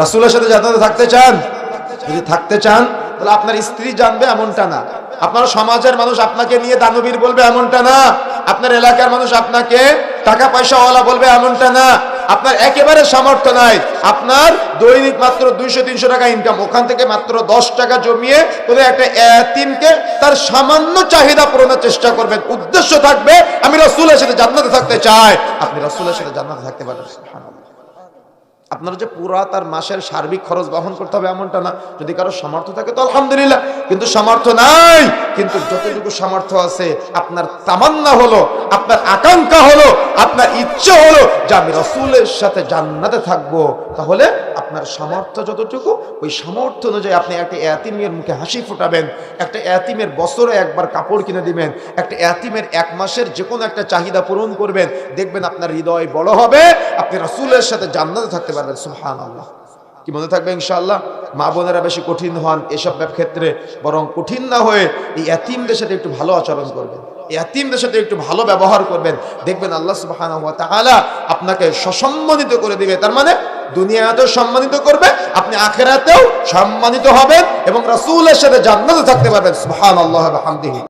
রাসূলের সাথে জান্নাতে থাকতে চান, যদি থাকতে চান, তাহলে আপনার স্ত্রী জানবে এমনটা না। আপনার সমাজের মানুষ আপনাকে নিয়ে দানবীর বলবে এমনটা না। আপনার এলাকার মানুষ আপনাকে টাকা পয়সাওয়ালা বলবে এমনটা না। আপনার একেবারে সামর্থ্য নাই। আপনার দৈনিক মাত্র দুইশো তিনশো টাকা ইনকাম ওখান থেকে মাত্র দশ টাকা জমিয়ে কোনো একটা এতিমকে তার সামান্য চাহিদা পূরণের চেষ্টা করবেন। উদ্দেশ্য থাকবে, আমি রসুলের সাথে জান্নাতে থাকতে চাই। আপনি রসুলের সাথে জান্নাতে থাকতে পারেন। আপনার যে পুরা তার মাসের সার্বিক খরচ বহন করতে হবে এমনটা না। যদি কারও সামর্থ্য থাকে, তো আলহামদুলিল্লাহ। কিন্তু সামর্থ্য নাই। কিন্তু যতটুকু সামর্থ্য আছে, আপনার তামান্না হলো, আপনার আকাঙ্ক্ষা হলো, আপনার ইচ্ছে হলো যে আমি রসুলের সাথে জান্নাতে থাকব, তাহলে আপনার সামর্থ্য যতটুকু, ওই সামর্থ্য অনুযায়ী আপনি একটা অ্যাতিমের মুখে হাসি ফোটাবেন, একটা অ্যাতিমের বছরে একবার কাপড় কিনে দিবেন, একটা অ্যাতিমের এক মাসের যে কোনো একটা চাহিদা পূরণ করবেন, দেখবেন আপনার হৃদয় বড় হবে, আপনি রসুলের সাথে জান্নাতে থাকতে পারবেন সুহান আল্লাহ কি মনে থাকবে ইনশাআল্লাহ? মা বোনেরা বেশি কঠিন হন এসব ক্ষেত্রে, বরং কঠিন না হয়ে এই এতিমদের সাথে একটু ভালো আচরণ করবেন। এতিমদের সাথে একটু ভালো ব্যবহার করবেন। দেখবেন আল্লাহ তাআলা আপনাকে সসম্মানিত করে দিবে। তার মানে দুনিয়াতেও সম্মানিত করবে, আপনি আখেরাতেও সম্মানিত হবেন এবং রাসুলের সাথে জান্নাতে থাকতে পারবেন। সুবহানাল্লাহ ওয়া বিহামদিহি।